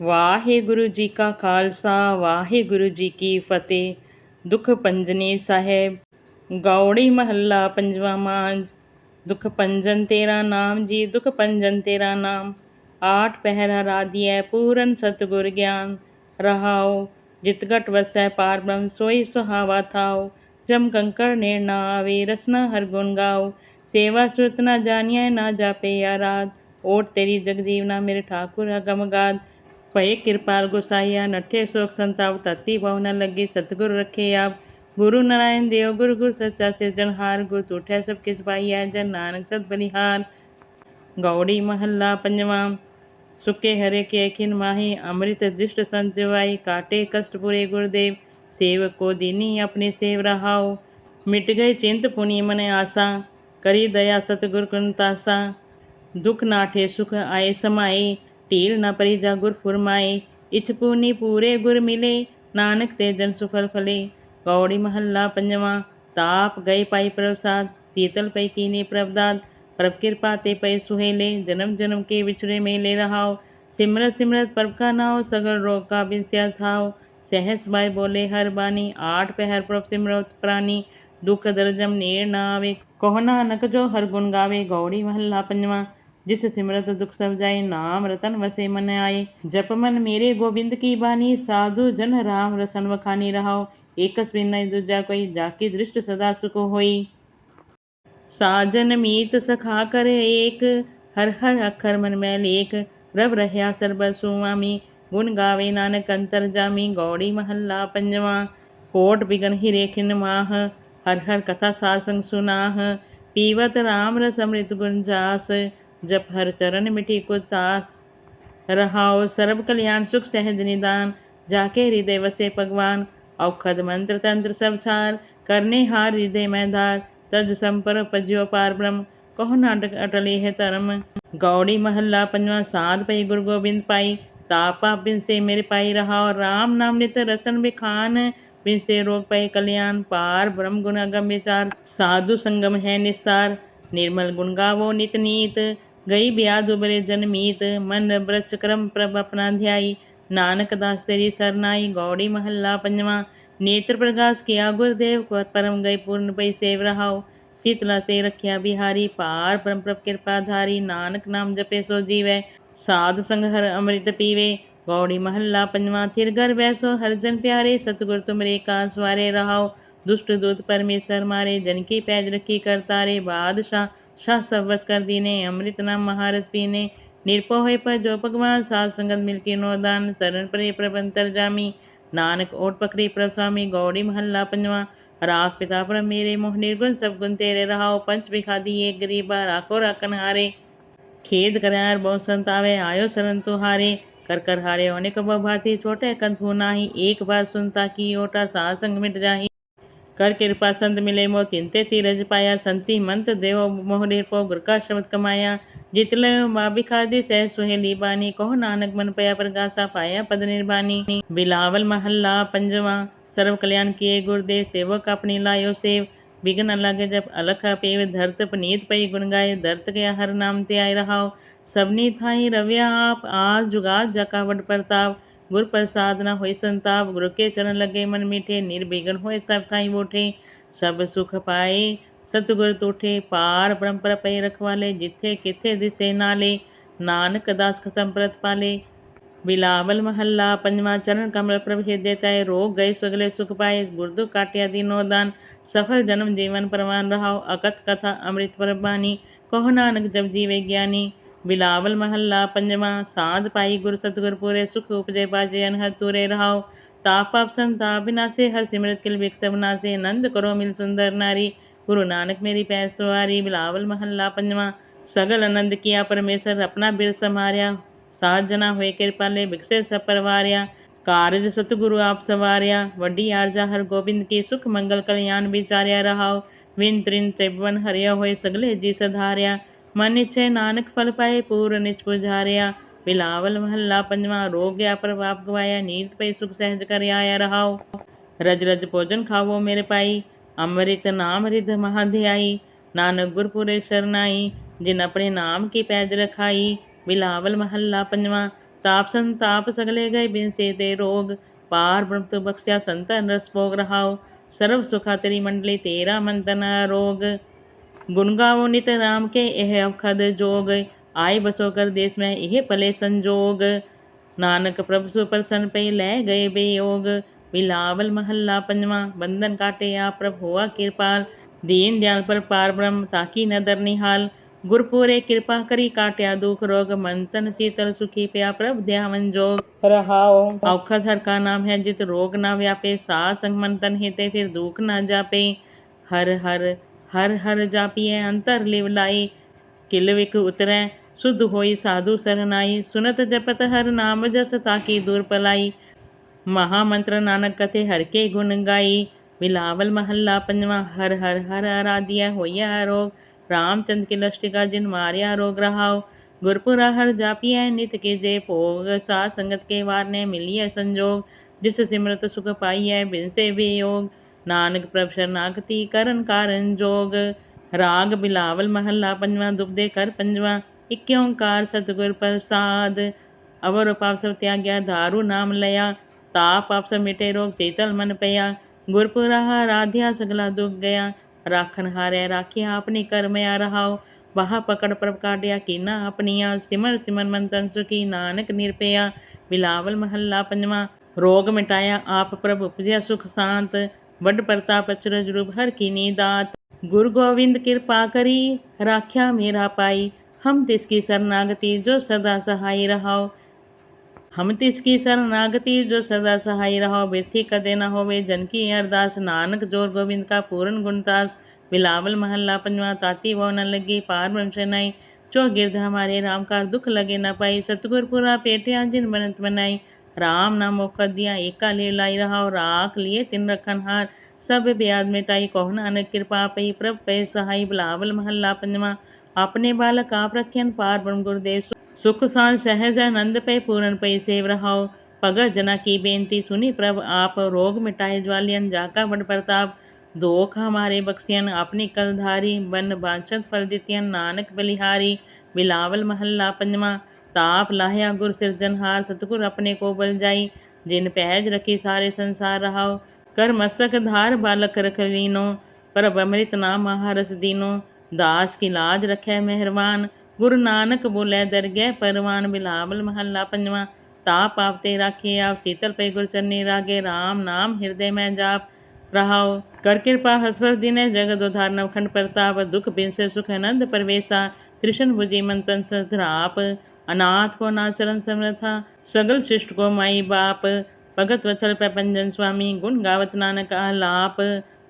ਵਾਹਿਗੁਰੂ ਜੀ ਕਾ ਖਾਲਸਾ, ਵਾਹਿਗੁਰੂ ਜੀ ਕੀ ਫਤਿਹ। ਦੁਖ ਪੰਜਨੀ ਸਾਹਿਬ, ਗੌੜੀ ਮਹੱਲਾ ਪੰਜਵਾਂ ਮਾਂਝ ਦੁਖ ਪੰਜਨ ਤੇਰਾ ਨਾਮ ਜੀ, ਦੁਖ ਪੰਜਨ ਤੇਰਾ ਨਾਮ। ਆਠ ਪਹਿਰਾ ਰਾਧਿਐ, ਪੂਰਨ ਸਤਿਗੁਰ ਗਿਆਨ। ਰਹਾਓ ਜਿਤ ਘਟ ਵਸੈ ਪਾਰ ਬ੍ਰਹਮ, ਸੋਈ ਸੁਹਾਵਾ ਥਾਓ ਜਮ ਕੰਕਰ ਨੇ ਨਾ ਆਵੇ, ਰਸਨਾ ਹਰ ਗੁਣ ਗਾਉ। ਸੇਵਾ ਸੁਰਤ ਨਾ ਜਾਣੀਐ, ਨਾ ਜਾਪੇ ਆਰਾਧ। ਓਟ ਤੇਰੀ ਜਗਜੀਵਨਾ, ਮੇਰੇ ਠਾਕੁਰ ਅਗਮ પૈ कृपाल ગુસાહિયા नठे शोक સંતાવતા તી ભાવના लगी सतगुरु रखे आप गुरु नारायण देव गुरु गुरु सच्चा से जनहार गुरु उठे सब किस पाइया जन नानक सत बलिहार गौड़ी महल्ला पंजवा सुखे हरे के अखिन माही अमृत दृष्ट संजवाई काटे कष्ट पूरे गुरुदेव सेव को दीनी अपने सेव रहाओ मिट गए चिंत पुनि मन आशा करी दया सतगुर कृंतासा दुख नाठे सुख आए समाये टील न जा गुर फुरमाए इछपूनी पूरे गुर मिले, नानक ते जन सुफल फले। गौड़ी महल्ला पंजवा, ताप गए पाई प्रवसाद शीतल पै कीने प्रवदाद प्रभ कृपा ते पै सुहेले, जन्म जन्म के विछुरे में ले रहाओ। सिमरत सिमरत प्रभ का नाओ, सगल रोग का बिनस्या हाओ सहस भाई बोले हर बानी, आठ पहर प्रभ सिमरत प्राणी दुख दर्जम नेर ना आवे कोहना नक जो हर गुण गावे। गौड़ी महल्ला पंजवा ਜਿਸ ਸਿਮਰਤ ਦੁਖ ਸਭ ਜਾਏ ਨਾਮ ਰਤਨ ਵਸੇ ਮਨ ਆਏ ਜਪ ਮਨ ਮੇਰੇ ਗੋਬਿੰਦ ਕੀ ਬਾਣੀ, ਸਾਧੂ ਜਨ ਰਾਮ ਰਸਨ ਵਖਾਨੀ ਰਹਾਓ ਏਕਸ ਬਿਨ ਨਹੀਂ ਦੂਜਾ ਕੋਈ, ਜਾਕੀ ਦ੍ਰਿਸ਼ਟ ਸਦਾ ਸੁਖ ਹੋਈ। ਸਾਜਨ ਮੀਤ ਸਖਾ ਕਰ ਏਕ, ਹਰ ਹਰ ਅੱਖਰ ਮਨ ਮੈਂ ਲੇਖ। ਰਬ ਰਹਿਆ ਸਰਬ ਸੁਆਮੀ, ਗੁਣ ਗਾਵੇ ਨਾਨਕ ਅੰਤਰ ਜਾਮੀ। ਗੌੜੀ ਮਹੱਲਾ ਪੰਜਵਾਂ ਕੋਟ ਬਿਗਨ ਹਿਰੇ ਖਿਨ ਮਾਹ ਹਰ ਹਰ ਕਥਾ ਸਾਸੰਗ ਸੁਨਾਹ। ਪੀਵਤ ਰਾਮ ਰਸ ਅੰਮ੍ਰਿਤ जब हर चरण मिठी को तास रहाओ सर्व कल्याण, सुख, सहज निदान। जाके हृदय वसे भगवान। औखद मंत्र तंत्र सब छार करने हार हृदय मैदार तज संपर पज्यो पार ब्रह्म। कहो नाटक अटली है तरम गौड़ी महल्ला पंजवा साध पई गुरु गोविंद पाई। तापा बिन से मेरे पाई रहा। और राम नाम नित रसन बिखान। बिन से रोग पाई कल्याण पार। ब्रह्म गुण अगम विचार साधु संगम है निस्तार। निर्मल गुण गावो नित नीत। ਗਈ ਬਿਆਦ ਉਬਰੇ ਜਨਮੀਤ ਮਨ ਬ੍ਰਚ ਕਰਮ ਪ੍ਰਭ ਆਪਣਾ ਧਿਆਈ ਨਾਨਕ ਦਾਸ ਤੇਰੀ ਸਰਨਾਈ ਗੌੜੀ ਮਹੱਲਾ ਪੰਜਵਾਂ ਨੇਤਰ ਪ੍ਰਗਾਸ ਕੀਆ ਗੁਰਦੇਵ ਕੋ ਪਰਮ ਗਈ ਪੂਰਨ ਪਈ ਸੇਵ ਰਹਾਉ ਸੀਤਲਾ ਤੇ ਰਖਿਆ ਬਿਹਾਰੀ ਪਾਰ ਪਰਮ ਪ੍ਰਭ ਕਿਰਪਾ ਧਾਰੀ ਨਾਨਕ ਨਾਮ ਜਪੇ ਸੋ ਜੀਵੈ ਸਾਧ ਸੰਗ ਹਰ ਅੰਮ੍ਰਿਤ ਪੀਵੇ ਗੌੜੀ ਮਹੱਲਾ ਪੰਜਵਾਂ ਥਿਰ ਘਰ ਬੈਸੋ ਹਰ ਜਨ ਪਿਆਰੇ ਸਤਿਗੁਰ ਤੁਮਰੇ ਕਾ ਸਵਾਰੇ ਰਹਾਉ ਦੁਸ਼ਟ ਦੂਤ ਪਰਮੇਸ਼ਰ ਮਾਰੇ ਜਨ ਕੀ ਪੈਜ ਰਖੀ ਕਰਤਾਰੇ ਬਾਦਸ਼ਾਹ शाह सब बस कर दीने अमृत नाम महारथ पीने निरपो होए पर जो भगवान साध संगत मिलके नोदान शरण परे प्रबंतर जामी। नानक ओट पकड़ी प्रभ स्वामी, गौड़ी महल्ला पंजवा। राख पिता परम मेरे मोह निर्गुण, सब गुण तेरे रहाओ। पंच बिखादी एक गरीबा, राखो राखन हारे। खेद करार बहु संत आवे, आयो शरण तुहारे। कर कर हारे होने को भाती, छोटे कंथु नाही। एक बार सुनता की ओटा साध संग मिट जाही। कर कृपा संत मिले मो तिनते तीरज पाया, संति मंत देव मोह निर्पो गुर का शब्द कमाया। जितले बाबी खादी सह सुहेली बानी कहो नानक मन पया प्रगासा पाया पद निर्बानी बिलावल महल्ला पंजवा, सर्व कल्याण किए गुरुदेव, सेवक अपनी लायो सेव। विघ्न लगे जब अलख पेव, धरत पनीत पई गुण गाय धरत गया हर नाम ते आय रहाओ। सबनी थाई रव्या आप, आज जका वड प्रताप गुर प्रसाद न होय संताप, गुरु के चरण लगे मन मीठे, निर्विघ्न होय सब थाई बोठे। सब सुख पाए, सतगुर तूठे, पार परंपरा पई रखवाले, जिथे किथे दिसे नाले। नानक दास खसम प्रत पाले। बिलावल महल्ला, पंजवा चरण कमल प्रभ हृदय तय रोग गए सगले सुख पाए गुरदु काटिया दीनो दान। सफल जन्म जीवन परमान रहाओ, अकथ कथा अमृत परबानी कहो नानक जब जीवे ज्ञानी। बिलावल महल्ला पंजमा, साध पाई गुरु सतगुर पूरे, सुख उपजे बाजे अनहर तुरे रहाओ। ताप आप संताप हर सिमरत किल बिक नासे नंद करो मिल सुंदर नारी, गुरु नानक मेरी पैसवारी बिलावल महल्ला पंजमा, सगल आनंद किया परमेश्वर, अपना बिर समारिया साध जना हुए कृपाले बिकसे सब कारज सतगुरु आप सवारिया। वड्डी आरजा हर गोविंद की सुख मंगल कल्याण विचारिया रहाओ। विन त्रिन त्रिभुवन हरिया हुए, सगले जी सधारिया। ਮਨ ਇਛੇ ਨਾਨਕ ਫਲ ਪਾਏ ਪੂਰਨ ਨਿਚ ਪੁਜਾਰਿਆ। ਬਿਲਾਵਲ ਮਹੱਲਾ ਪੰਜਵਾਂ ਰੋਗ ਗਿਆ ਪ੍ਰਭਾਵ ਗਵਾਇਆ ਨੀਰਤ ਪਈ, ਸੁਖ ਸਹਿਜ ਕਰ ਆਇਆ ਰਹਾਉ ਰਜ ਰਜ ਭੋਜਨ ਖਾਵੋ ਮੇਰੇ ਪਾਈ ਅੰਮ੍ਰਿਤ ਨਾਮ ਰਿਧ ਮਹਾਧਿਆਈ ਨਾਨਕ ਗੁਰਪੁਰੇ ਸਰਨਾਈ ਜਿਨ ਆਪਣੇ ਨਾਮ ਕੀ ਪੈਜ ਰਖਾਈ। ਬਿਲਾਵਲ ਮਹੱਲਾ ਪੰਜਵਾਂ, ਤਾਪ ਸੰਤਾਪ ਸਗਲੇ ਗਏ ਬਿਨ ਸੇ ਤੇ ਰੋਗ। ਪਾਰ ਬ੍ਰਹਮ ਤੂ ਬਖਸ਼ਿਆ ਸੰਤਨ ਰਸ ਭੋਗ ਰਹਾਓ। ਸਰਬ ਸੁਖਾ ਤੇਰੀ ਮੰਡਲੀ, ਤੇਰਾ ਮੰਤਨ ਰੋਗ गुण गावो नित राम के यह अवखद जोग आए बसो कर देश में यह पले संजोग। नानक प्रभु सु प्रसन्न पे ले गए बेयोग बिलावल महल्ला पंजवा बंधन काटे आप प्रभु हुआ कृपाल। दीन दयाल पर पार ब्रह्म ताकी नदर निहाल। गुरपुरे कृपा करी काट्या दुख रोग मंतन शीतल सुखी प्या प्रभ ध्यावन जोग। रहाओ। औखद हर का नाम है जित रोग ना व्यापे सा संग मंतन हिते फिर दुख ना जापे। हर हर हर हर जापिए, अंतर लिवलाई किलविक किल विक उतरै सुध होई साधु सरनाई, सुनत जपत हर नाम जस ताकि दूर पलाई। महामंत्र नानक कथे हर के गुण गाई बिलावल महल्ला पंजवा, हर हर हर आराध्य होया रोग। रामचंद्र के लष्टिका जिन मारिया रोग रहाओ। गुरपुरा हर जापिया नित के जय भोग, सा संगत के वार ने मिलिय संजोग। जिस सिमरत सुख पाई है बिन से भी योग ਨਾਨਕ ਪ੍ਰਭ ਸ਼ਰਨਾਗਤੀ ਕਰਨ ਕਾਰਨ ਜੋਗ ਰਾਗ ਬਿਲਾਵਲ ਮਹੱਲਾ ਪੰਜਵਾਂ ਦੁਬਦੇ ਕਰ ਪੰਜਵਾਂ ਇੱਕ ਓੰਕਾਰ ਸਤਿਗੁਰ ਪ੍ਰਸਾਦ ਅਵਰ ਪਾਪ ਸਭ ਤਿਆਗਿਆ ਧਾਰੂ ਨਾਮ ਲਿਆ ਤਾਪ ਪਾਪ ਸਭ ਮਿਟੇ ਰੋਗ ਸੀਤਲ ਮਨ ਪਿਆ ਗੁਰਪੁਰਾ ਆਰਾਧਿਆ ਸਗਲਾ ਦੁਖ ਗਿਆ ਰਾਖਨ ਹਾਰਿਆ ਰਾਖਿਆ ਆਪਣੀ ਕਰਮਿਆ ਰਹਾਉ ਵਾਹ ਪਕੜ ਪ੍ਰਭ ਕਾਢਿਆ ਕੀਨਾ ਆਪਣੀਆਂ ਸਿਮਰ ਸਿਮਨ ਮੰਤਨ ਸੁਖੀ ਨਾਨਕ ਨਿਰਪਿਆ ਬਿਲਾਵਲ ਮਹੱਲਾ ਪੰਜਵਾਂ ਰੋਗ ਮਿਟਾਇਆ ਆਪ ਪ੍ਰਭ ਉਪਜਿਆ ਸੁਖ ਸ਼ਾਂਤ वड प्रताप अचरज रूप हर की नीदात गुरु गोविंद कृपा करी, राख्या मेरा पाई। हम तिसकी शरणागति जो सदा सहाय रहो हम तिसकी शरणागति जो सदा सहाय रहो व्यर्थी कदे न होवे जन की अरदास। नानक ज़ोर गोविंद का पूर्ण गुणदास बिलावल महल्ला पंजवा ताती वो न लगी पार वंश नई जो गिरध हमारे राम का दुख लगे न पाई। सतगुरपुरा पेटिया जिन बनत बनाई राम नाम मुख दिया, एका ले लाई रहा राख लिए तिन रखन हार। सब ब्याज मिटाई कहो नानक कृपा पई, प्रभ पे सहाय बिलावल महल्ला पंजवा अपने बालक आप रखियन पार, ब्रह्म गुरुदेव सुख सांस सहज आनंद पे पूਰਨ पई सेव रहाओ। भगत जना की बेनती सुनी, प्रभ आप रोग मिटाए ज्वालियन, जाका बड़ प्रताप। दोख हमारे बख्सियन, अपनी कलधारी। बन बांछत फल दितियन, नानक बलिहारी। बिलावल महल्ला पंजवा ताप लाहया गुर सिरजनहार सतगुर अपने को बल जाई। जिन पैज रखी सारे संसार रहाओ। कर मस्तक धार बालक रख लीनो। पर अमृत नाम महारस दीनो। दास की लाज रखे मेहरबान। गुरु नानक बोले दरगह परवान बिलावल महल्ला पंजवा। ताप आपते राखे आप, शीतल पे गुर चरनी रागे। राम नाम हृदय में जाप रहाओ। कर कृपा हसवर दिने जगद उधार नवखंड प्रताप। दुख बिंसे सुख आनंद परवेशा। कृष्ण भुजी मंतन सधराप अनाथ को नाशरम समर्था, सगल शिष्ट को माई बाप, भगत वचल प्रपंजन स्वामी, गुण गावत नानक आलाप,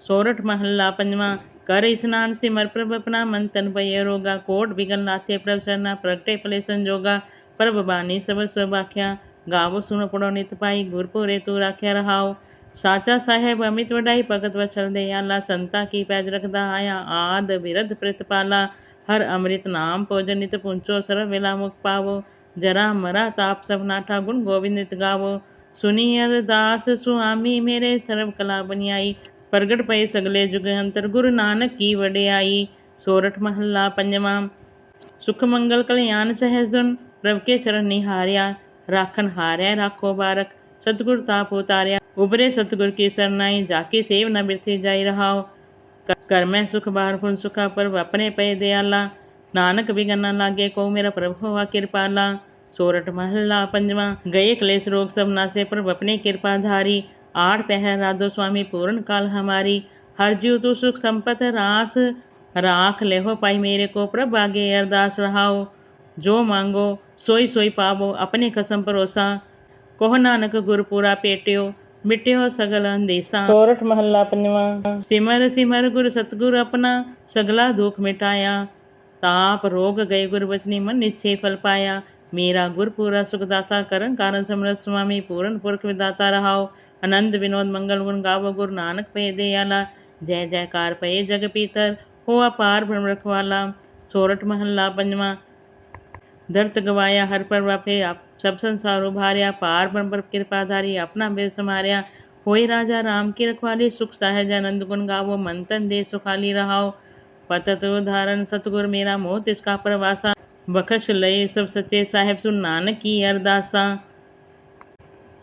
सोरठ महल्ला पंजवा, कर स्नान सिमर प्रभ अपना मन तन पय रोगा, कोट बिगल नाथे प्रभ सरना, प्रगटे पले संजोगा, प्रभ बानी सब स्वभाख्या, गावो सुनो पड़ो नित पाई गुरपो रे तू राख्या रहाओ। ਸਾਚਾ ਸਾਹਿਬ ਅਮਿਤ ਵਡਾਈ ਭਗਤ ਵਚਲ ਦੇ ਆਲਾ, ਸੰਤਾ ਕੀ ਪੈਜ ਰਖਦਾ ਆਇਆ? ਆਦ ਬਿਰਧ ਪ੍ਰਤਪਾਲਾ, ਹਰ ਅੰਮ੍ਰਿਤ ਨਾਮ ਭੋਜਨ ਨਿਤ ਪੁੰਚੋ, ਸਰਵ ਵੇਲਾ ਮੁਖ ਪਾਵੋ। ਜਰਾ ਮਰਾ ਤਾਪ ਸਭ ਨਾਠਾ, ਗੁਣ ਗੋਬਿੰਦ ਨਿਤ ਗਾਵੋ। ਸੁਨੀ ਅਰਦਾਸ ਸੁਆਮੀ, ਮੇਰੇ ਸਰਵ ਕਲਾ ਬਨਿਆਈ। ਪ੍ਰਗਟ ਪਏ ਸਗਲੇ ਜੁਗ ਅੰਤਰ, ਗੁਰੂ ਨਾਨਕ ਕੀ ਵਡਿਆਈ? ਸੋਰਠ ਮਹੱਲਾ ਪੰਜਵਾਂ। ਸੁਖ ਮੰਗਲ ਕਲਿਆਣ ਸਹਿਜ ਦੁਨ ਪ੍ਰਭ ਕੇ ਸ਼ਰਨ ਨਿਹਾਰਿਆ। ਰਾਖਨ ਹਾਰਿਆ ਰਾਖੋ ਬਾਰਕ। सतगुर ताप उतार्या उभरे सतगुर की सरनाई जाके सेव न बिरथी जाय रहाओ। कर मैं सुख बार फुन सुखा पर अपने पे दयाला। नानक विघन लागे को मेरा प्रभु हुआ कृपाला सोरठ महल्ला पंजवा, गए क्लेश रोग सब नासे पर अपने कृपा धारी। आठ पहर राधो स्वामी, पूर्ण काल हमारी। हर जीव तू सुख संपत रास। राख लेहो पाई मेरे को प्रभ आगे अरदास रहाओ। जो मांगो, सोई सोई पावो, अपने कसम परोसा। कोह नानक गुरपुरा पेटियो ਮਿਟਿਓ ਸਗਲ ਅੰਦੇਸਾ ਸੋਰਠ ਮਹੱਲਾ ਪੰਜਵਾਂ ਸਿਮਰ ਸਿਮਰ ਗੁਰ ਸਤਗੁਰ ਆਪਣਾ ਸਗਲਾ ਦੁਖ ਮਿਟਾਇਆ ਤਾਪ ਰੋਗ ਗਏ ਗੁਰ ਬਚਨੀ ਮਨ ਨਿਛੇ ਫਲ ਪਾਇਆ ਮੇਰਾ ਗੁਰ ਪੂਰਾ ਸੁਖ ਦਾਤਾ ਕਰਨ ਕਾਰਨ ਸਮਰਤ ਸੁਆਮੀ ਪੂਰਨ ਪੁਰਖ ਵਿਦਾਤਾ ਰਹਾਓ ਆਨੰਦ ਵਿਨੋਦ ਮੰਗਲ ਗੁਣ ਗਾਵੋ ਗੁਰ ਨਾਨਕ ਪਏ ਦੇ ਆਲਾ ਜੈ ਜੈਕਾਰ ਪਏ ਜਗ ਪੀਤਰ ਹੋ ਅਪਾਰ ਬ੍ਰਹਮ ਰਖਵਾਲਾ ਸੋਰਠ ਮਹੱਲਾ ਪੰਜਵਾਂ दर्द गवाया हर पर वापे आप सब संसार उभार्या पार ब्रह्म पर कृपाधारी अपना बेस मारिया। हो राजा राम की रखवाली, सुख सहज आनंद गुण गावो मंथन दे सुखाली रहाओ। पतत उदाहरण, सतगुर मेरा मोह इसका प्रवासा। बखश लय सब सचे साहेब सुन नानक की अरदासा।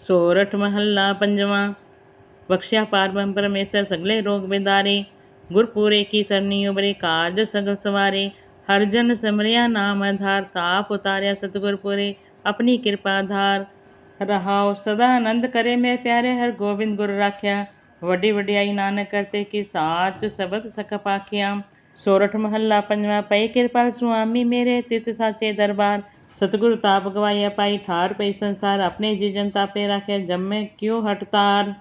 सोरठ महल्ला पंजवा। बख्श्या पार ब्रह्म परमेश्वर, सगले रोग बेदारे। गुरपुरे की सरनी उबरे, काज सगल सवारे। हर जन समरिया नाम आधार, ताप उतारिया सतगुरपुरे अपनी कृपा धार रहाओ। सदा आनंद करे मैं प्यारे हर गोविंद गुरु राख्या। वडी वडियाई नानक करते कि साच सबद सख पाखिया। सोरठ महला पंजवा पई कृपा स्वामी मेरे तित साचे दरबार। सतगुरु ताप गवाया पाई ठार पई संसार। अपने जी जनता पे राखे जम में क्यों हटतार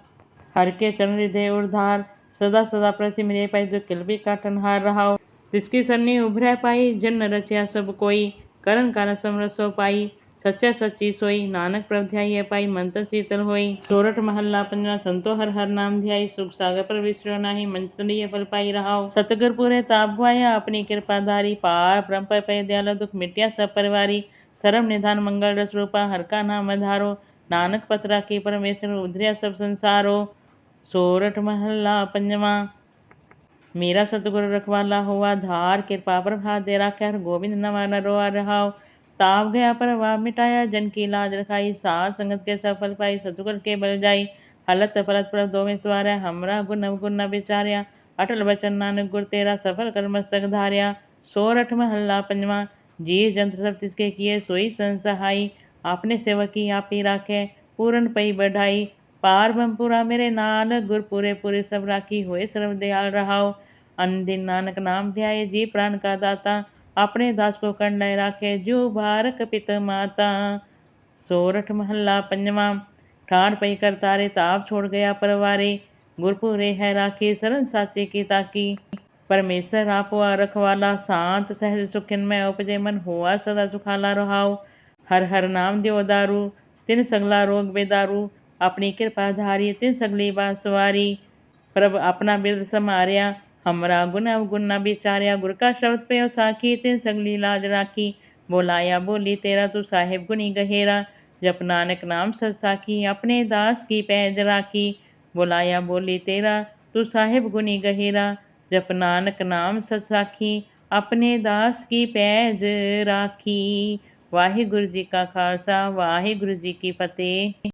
हर के चरण हृदय उधार सदा सदा प्रसि मेरे पाई जो किलबी का हार रहा जिसकी सरनी उभरे पाई, जन रचया सब कोई। करण कारण समरसो पाई। सच्चा सच्ची सोई, नानक प्रभ ध्याई पाई, मंत्र शीतल होई। सोरठ महल्ला पंजा संतो हर हर नाम ध्याई, सुख सागर पर विसरो नाही मंत्रीय फल पाई रहा सतगुर पूरे ताप गुआया, अपनी कृपा धारी। पार ब्रह्म पर पे दयाल, दुख मिटिया सब परिवारी। सर्व निधान मंगल रस रूपा, हर का नाम धारो। नानक पत्रा की परमेश्वर उधरिया सब संसारो। सोरठ महल्ला पंजवा, मेरा सतगुरु रखवाला हुआ धार, कृपा प्रभा दे राख्या गोविंद नवा नरो रहा ताप गया पर वाप मिटाया, जन की लाज रखाई, सास संगत के सफल पाई सतुगल के बल जाई। हलत परत पर दो में सवार हमरा गुन न बेचार्या। अटल बचन नानक गुर तेरा सफल कर मस्तक धारिया। सोरठ में हल्ला पंजवा जी जंत्र सब तिसके किए, सोई संसहाई आपने की, आप ही राखे, पूरन पई बढ़ाई। पार बमपुरा मेरे नान गुर, पूरे पूरे सब राखी, होए सर्वदयाल रहाओ। अन दिन नानक नाम ध्याय जी प्राण का दाता। ਆਪਣੇ ਦਾਸ ਕੋ ਕੰਡੈ ਰਾਖੇ, ਜੋ ਬਾਰਕ ਪਿਤ ਮਾਤਾ। ਸੋਰਠ ਮਹੱਲਾ ਪੰਜਵਾਂ, ਠਾਣ ਪਈ ਕਰ ਤਾਰੇ ਤਾਪ ਛੋੜ ਗਿਆ ਪਰਵਾਰੇ। ਗੁਰਪੁਰੇ ਹੈ ਰਾਖੇ, ਸਰਨ ਸਾਚੇ ਕੀ ਤਾਕੀ। ਪਰਮੇਸ਼ਰ ਆਪ ਆਪਵਾ ਰਖਵਾਲਾ, ਸਾਂਤ ਸਹਿਜ ਸੁਖਿਨ ਮੈਂ ਉਪਜੇ, ਮਨ ਹੋਆ ਸਦਾ ਸੁਖਾਲਾ ਰਹਾਉ। ਹਰ ਹਰ ਨਾਮ ਦਿਓ ਦਾਰੂ, ਤਿਨ ਸਗਲਾ ਰੋਗ ਬੇਦਾਰੂ। ਆਪਣੀ ਕਿਰਪਾ ਧਾਰੀ, ਤਿਨ ਸਗਲੀ ਬਾਸਵਾਰੀ ਪ੍ਰਭ ਆਪਣਾ ਬਿਰਦ ਸਮਾਰਿਆ हमरा गुन अवगुन न बिचार्या गुर का शब्द पे साखी तिन सगली लाज राखी बोलाया बोली तेरा तू साहिब गुनी गहेरा जप नानक नाम सद साखी अपने दास की पैज राखी बुलाया बोली तेरा तू साहिब गुनी गहेरा जप नानक नाम सद साखी ਆਪਣੇ ਦਾਸ ਕੀ ਪੈਜ ਰਾਖੀ ਵਾਹਿਗੁਰੂ ਜੀ ਕਾ ਖਾਲਸਾ ਵਾਹਿਗੁਰੂ ਜੀ ਕੀ ਫਤਿਹ